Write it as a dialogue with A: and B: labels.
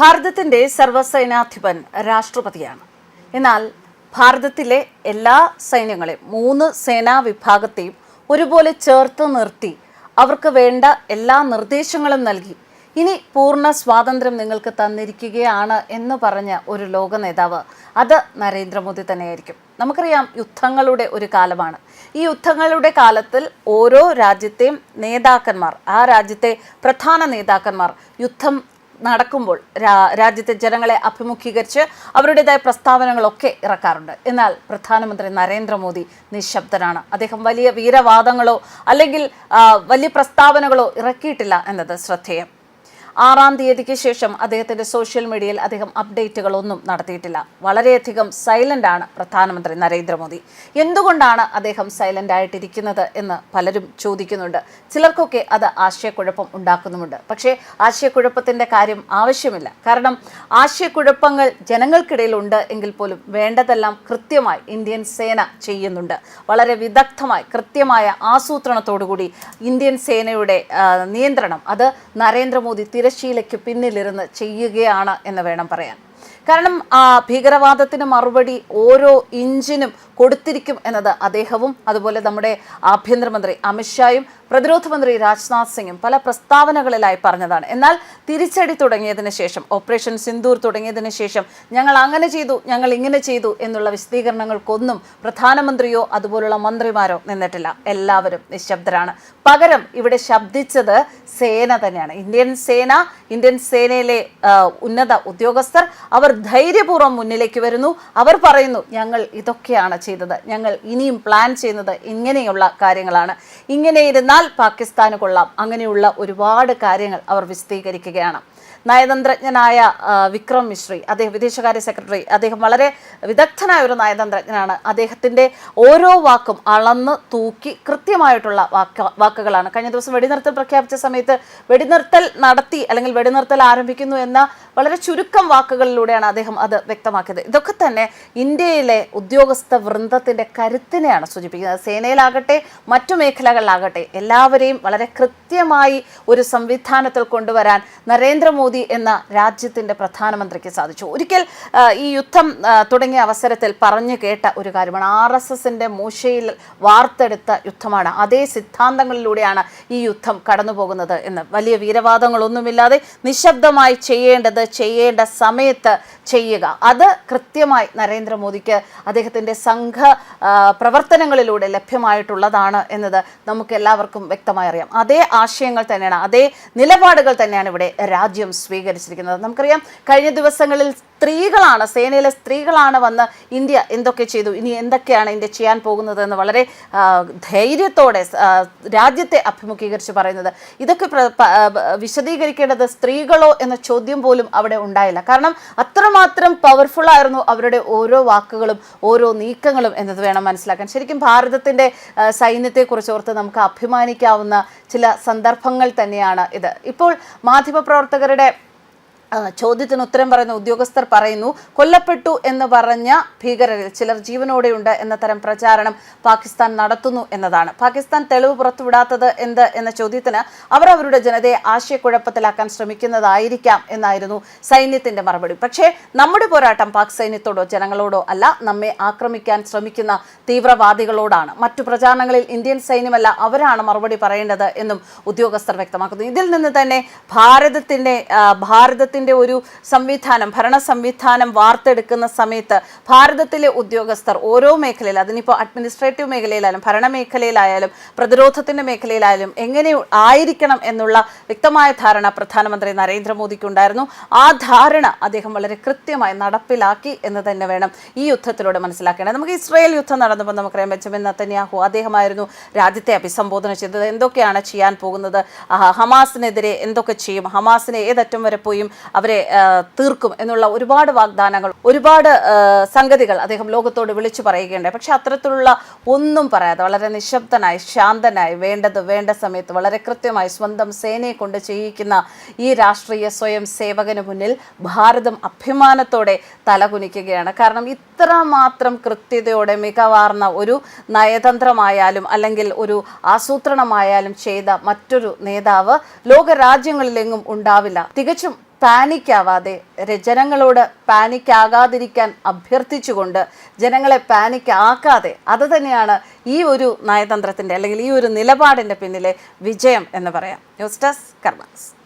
A: ഭാരതത്തിന്റെ സർവസൈനാധിപൻ രാഷ്ട്രപതിയാണ്. എന്നാൽ ഭാരതത്തിലെ എല്ലാ സൈന്യങ്ങളെയും മൂന്ന് സേനാ വിഭാഗത്തെയും ഒരുപോലെ ചേർത്ത് നിർത്തി അവർക്ക് വേണ്ട എല്ലാ നിർദ്ദേശങ്ങളും നൽകി. ഇനി പൂർണ സ്വാതന്ത്ര്യം നിങ്ങൾക്ക് തന്നിരിക്കുകയാണ് എന്ന് പറഞ്ഞ ഒരു ലോക നേതാവ് അത് നരേന്ദ്രമോദി തന്നെയായിരിക്കും. നമുക്കറിയാം യുദ്ധങ്ങളുടെ ഒരു കാലമാണ്. ഈ യുദ്ധങ്ങളുടെ കാലത്തിൽ ഓരോ രാജ്യത്തെയും നേതാക്കന്മാർ ആ രാജ്യത്തെ പ്രധാന നേതാക്കന്മാർ യുദ്ധം നടക്കുമ്പോൾ രാജ്യത്തെ ജനങ്ങളെ അഭിമുഖീകരിച്ച് അവരുടേതായ പ്രസ്താവനകളൊക്കെ ഇറക്കാറുണ്ട്. എന്നാൽ പ്രധാനമന്ത്രി നരേന്ദ്രമോദി നിശബ്ദനാണ്. അദ്ദേഹം വലിയ വീരവാദങ്ങളോ അല്ലെങ്കിൽ വലിയ പ്രസ്താവനകളോ ഇറക്കിയിട്ടില്ല എന്നത് ശ്രദ്ധേയം. ആറാം തീയതിക്ക് ശേഷം അദ്ദേഹത്തിന്റെ സോഷ്യൽ മീഡിയയിൽ അദ്ദേഹം അപ്ഡേറ്റുകൾ ഒന്നും നടത്തിയിട്ടില്ല. വളരെയധികം സൈലന്റ് ആണ് പ്രധാനമന്ത്രി നരേന്ദ്രമോദി. എന്തുകൊണ്ടാണ് അദ്ദേഹം സൈലന്റ് ആയിട്ടിരിക്കുന്നത് എന്ന് പലരും ചോദിക്കുന്നുണ്ട്. ചിലർക്കൊക്കെ അത് ആശയക്കുഴപ്പം ഉണ്ടാക്കുന്നുമുണ്ട്. പക്ഷേ ആശയക്കുഴപ്പത്തിന്റെ കാര്യം ആവശ്യമില്ല. കാരണം ആശയക്കുഴപ്പങ്ങൾ ജനങ്ങൾക്കിടയിലുണ്ട് എങ്കിൽ പോലും വേണ്ടതെല്ലാം കൃത്യമായി ഇന്ത്യൻ സേന ചെയ്യുന്നുണ്ട്. വളരെ വിദഗ്ധമായി കൃത്യമായ ആസൂത്രണത്തോടുകൂടി ഇന്ത്യൻ സേനയുടെ നിയന്ത്രണം. അത് നരേന്ദ്രമോദി തിരശ്ശീലയ്ക്ക് പിന്നിലിരുന്ന് ചെയ്യുകയാണ് എന്ന് വേണം പറയാൻ. കാരണം ആ ഭീകരവാദത്തിന് മറുപടി ഓരോ ഇഞ്ചിനും കൊടുത്തിരിക്കും എന്നത് അദ്ദേഹവും അതുപോലെ നമ്മുടെ ആഭ്യന്തരമന്ത്രി അമിത്ഷായും പ്രതിരോധ മന്ത്രി രാജ്നാഥ് സിംഗും പല പ്രസ്താവനകളിലായി പറഞ്ഞതാണ്. എന്നാൽ തിരിച്ചടി തുടങ്ങിയതിന് ശേഷം ഓപ്പറേഷൻ സിന്ദൂർ തുടങ്ങിയതിന് ശേഷം ഞങ്ങൾ അങ്ങനെ ചെയ്തു ഞങ്ങൾ ഇങ്ങനെ ചെയ്തു എന്നുള്ള വിശദീകരണങ്ങൾക്കൊന്നും പ്രധാനമന്ത്രിയോ അതുപോലുള്ള മന്ത്രിമാരോ നിന്നിട്ടില്ല. എല്ലാവരും നിശബ്ദരാണ്. പകരം ഇവിടെ ശബ്ദിച്ചത് സേന തന്നെയാണ്. ഇന്ത്യൻ സേന ഇന്ത്യൻ സേനയിലെ ഉന്നത ഉദ്യോഗസ്ഥർ അവർ ധൈര്യപൂർവം മുന്നിലേക്ക് വരുന്നു. അവർ പറയുന്നു ഞങ്ങൾ ഇതൊക്കെയാണ് ചെയ്തത്. ഞങ്ങൾ ഇനിയും പ്ലാൻ ചെയ്യുന്നത് ഇങ്ങനെയുള്ള കാര്യങ്ങളാണ്. ഇങ്ങനെ ഇരുന്നാൽ പാകിസ്ഥാന് കൊള്ളാം. അങ്ങനെയുള്ള ഒരുപാട് കാര്യങ്ങൾ അവർ വിശദീകരിക്കുകയാണ്. നയതന്ത്രജ്ഞനായ വിക്രം മിശ്രി അദ്ദേഹം വിദേശകാര്യ സെക്രട്ടറി അദ്ദേഹം വളരെ വിദഗ്ധനായ ഒരു നയതന്ത്രജ്ഞനാണ്. അദ്ദേഹത്തിന്റെ ഓരോ വാക്കും അളന്ന് തൂക്കി കൃത്യമായിട്ടുള്ള വാക്ക വാക്കുകളാണ്. കഴിഞ്ഞ ദിവസം വെടിനിർത്തൽ പ്രഖ്യാപിച്ച സമയത്ത് വെടിനിർത്തൽ നടത്തി അല്ലെങ്കിൽ വെടിനിർത്തൽ ആരംഭിക്കുന്നു എന്ന വളരെ ചുരുക്കം വാക്കുകളിലൂടെയാണ് അദ്ദേഹം അത് വ്യക്തമാക്കിയത്. ഇതൊക്കെ തന്നെ ഇന്ത്യയിലെ ഉദ്യോഗസ്ഥ വൃന്ദത്തിന്റെ കരുത്തിനെയാണ് സൂചിപ്പിക്കുന്നത്. സേനയിലാകട്ടെ മറ്റു മേഖലകളിലാകട്ടെ എല്ലാവരെയും വളരെ കൃത്യമായി ഒരു സംവിധാനത്തിൽ കൊണ്ടുവരാൻ നരേന്ദ്രമോദി എന്ന രാജ്യത്തിന്റെ പ്രധാനമന്ത്രിക്ക് സാധിച്ചു. ഒരിക്കൽ ഈ യുദ്ധം തുടങ്ങിയ അവസരത്തിൽ പറഞ്ഞു കേട്ട ഒരു കാര്യമാണ്. ആർ എസ് എസിന്റെ മൂശയിൽ വാർത്തെടുത്ത യുദ്ധമാണ്. അതേ സിദ്ധാന്തങ്ങളിലൂടെയാണ് ഈ യുദ്ധം കടന്നു പോകുന്നത് എന്ന്. വലിയ വീരവാദങ്ങളൊന്നുമില്ലാതെ നിശബ്ദമായി ചെയ്യേണ്ടത് ചെയ്യേണ്ട സമയത്ത് ചെയ്യുക. അത് കൃത്യമായി നരേന്ദ്രമോദിക്ക് അദ്ദേഹത്തിന്റെ സംഘ പ്രവർത്തനങ്ങളിലൂടെ ലഭ്യമായിട്ടുള്ളതാണ് എന്നത് നമുക്ക് എല്ലാവർക്കും വ്യക്തമായി അറിയാം. അതേ ആശയങ്ങൾ തന്നെയാണ് അതേ നിലപാടുകൾ തന്നെയാണ് ഇവിടെ രാജ്യം സ്വീകരിച്ചിരിക്കുന്നത്. നമുക്കറിയാം കഴിഞ്ഞ ദിവസങ്ങളിൽ സ്ത്രീകളാണ് സേനയിലെ സ്ത്രീകളാണ് വന്ന് ഇന്ത്യ എന്തൊക്കെ ചെയ്തു ഇനി എന്തൊക്കെയാണ് ഇന്ത്യ ചെയ്യാൻ പോകുന്നത് എന്ന് വളരെ ധൈര്യത്തോടെ രാജ്യത്തെ അഭിമുഖീകരിച്ച് പറയുന്നത്. ഇതൊക്കെ വിശദീകരിക്കേണ്ടത് സ്ത്രീകളോ എന്ന ചോദ്യം പോലും അവിടെ ഉണ്ടായില്ല. കാരണം അത്രമാത്രം പവർഫുൾ ആയിരുന്നു അവരുടെ ഓരോ വാക്കുകളും ഓരോ നീക്കങ്ങളും എന്നത് വേണം മനസ്സിലാക്കാൻ. ശരിക്കും ഭാരതത്തിന്റെ സൈന്യത്തെക്കുറിച്ച് ഓർത്ത് നമുക്ക് അഭിമാനിക്കാവുന്ന ചില സന്ദർഭങ്ങൾ തന്നെയാണ് ഇത്. ഇപ്പോൾ മാധ്യമപ്രവർത്തകരുടെ ചോദ്യത്തിന് ഉത്തരം പറയുന്ന ഉദ്യോഗസ്ഥർ പറയുന്നു കൊല്ലപ്പെട്ടു എന്ന് പറഞ്ഞ ഭീകരരിൽ ചിലർ ജീവനോടെയുണ്ട് എന്ന തരം പ്രചാരണം പാകിസ്ഥാൻ നടത്തുന്നു എന്നതാണ്. പാകിസ്ഥാൻ തെളിവ് പുറത്തുവിടാത്തത് എന്ത് എന്ന ചോദ്യത്തിന് അവർ അവരുടെ ജനതയെ ആശയക്കുഴപ്പത്തിലാക്കാൻ ശ്രമിക്കുന്നതായിരിക്കാം എന്നായിരുന്നു സൈന്യത്തിന്റെ മറുപടി. പക്ഷേ നമ്മുടെ പോരാട്ടം പാക് സൈന്യത്തോടോ ജനങ്ങളോടോ അല്ല നമ്മെ ആക്രമിക്കാൻ ശ്രമിക്കുന്ന തീവ്രവാദികളോടാണ്. മറ്റു പ്രചാരണങ്ങളിൽ ഇന്ത്യൻ സൈന്യമല്ല അവരാണ് മറുപടി പറയേണ്ടത് എന്നും ഉദ്യോഗസ്ഥർ വ്യക്തമാക്കുന്നു. ഇതിൽ നിന്ന് തന്നെ ഭാരതത്തിന്റെ ആ, ഭാരതത്തിന്റെ ഒരു സംവിധാനം ഭരണ സംവിധാനം വാർത്തെടുക്കുന്ന സമയത്ത് ഭാരതത്തിലെ ഉദ്യോഗസ്ഥർ ഓരോ മേഖലയിൽ അതിനിപ്പോൾ അഡ്മിനിസ്ട്രേറ്റീവ് മേഖലയിലായാലും ഭരണ മേഖലയിലായാലും പ്രതിരോധത്തിന്റെ മേഖലയിലായാലും എങ്ങനെ ആയിരിക്കണം എന്നുള്ള വ്യക്തമായ ധാരണ പ്രധാനമന്ത്രി നരേന്ദ്രമോദിക്ക് ഉണ്ടായിരുന്നു ആ ധാരണ അദ്ദേഹം വളരെ കൃത്യമായി നടപ്പിലാക്കി എന്ന് തന്നെ വേണം ഈ യുദ്ധത്തിലൂടെ മനസ്സിലാക്കേണ്ടത്. നമുക്ക് ഇസ്രായേൽ യുദ്ധം നടന്നപ്പോൾ നമുക്കറിയാം ബെഞ്ചമിൻ നത്തന്യാഹു അദ്ദേഹമായിരുന്നു രാജ്യത്തെ അഭിസംബോധന ചെയ്തത്. എന്തൊക്കെയാണ് ചെയ്യാൻ പോകുന്നത്? ഹമാസിനെതിരെ എന്തൊക്കെ ചെയ്യും? ഹമാസിനെ ഏതറ്റം വരെ പോയും? അവരെ തീർക്കും എന്നുള്ള ഒരുപാട് വാഗ്ദാനങ്ങൾ ഒരുപാട് സംഗതികൾ അദ്ദേഹം ലോകത്തോട് വിളിച്ചു പറയുകയുണ്ടായി. പക്ഷെ അത്തരത്തിലുള്ള ഒന്നും പറയാതെ വളരെ നിശബ്ദനായി ശാന്തനായി വേണ്ടത് വേണ്ട സമയത്ത് വളരെ കൃത്യമായി സ്വന്തം സേനയെ കൊണ്ട് ചെയ്യിക്കുന്ന ഈ രാഷ്ട്രീയ സ്വയം സേവകന് മുന്നിൽ ഭാരതം അഭിമാനത്തോടെ തലകുനിക്കുകയാണ്. കാരണം ഇത്ര മാത്രം കൃത്യതയോടെ മികവാർന്ന ഒരു നയതന്ത്രമായാലും അല്ലെങ്കിൽ ഒരു ആസൂത്രണമായാലും ചെയ്ത മറ്റൊരു നേതാവ് ലോക രാജ്യങ്ങളിലെങ്ങും ഉണ്ടാവില്ല. തികച്ചും പാനിക് ആവാതെ ജനങ്ങളോട് പാനിക് ആകാതിരിക്കാൻ അഭ്യർത്ഥിച്ചുകൊണ്ട് ജനങ്ങളെ പാനിക് ആക്കാതെ അത് തന്നെയാണ് ഈ ഒരു നയതന്ത്രത്തിന്റെ അല്ലെങ്കിൽ ഈ ഒരു നിലപാടിന്റെ പിന്നിലെ വിജയം എന്ന് പറയാം. News desk karmas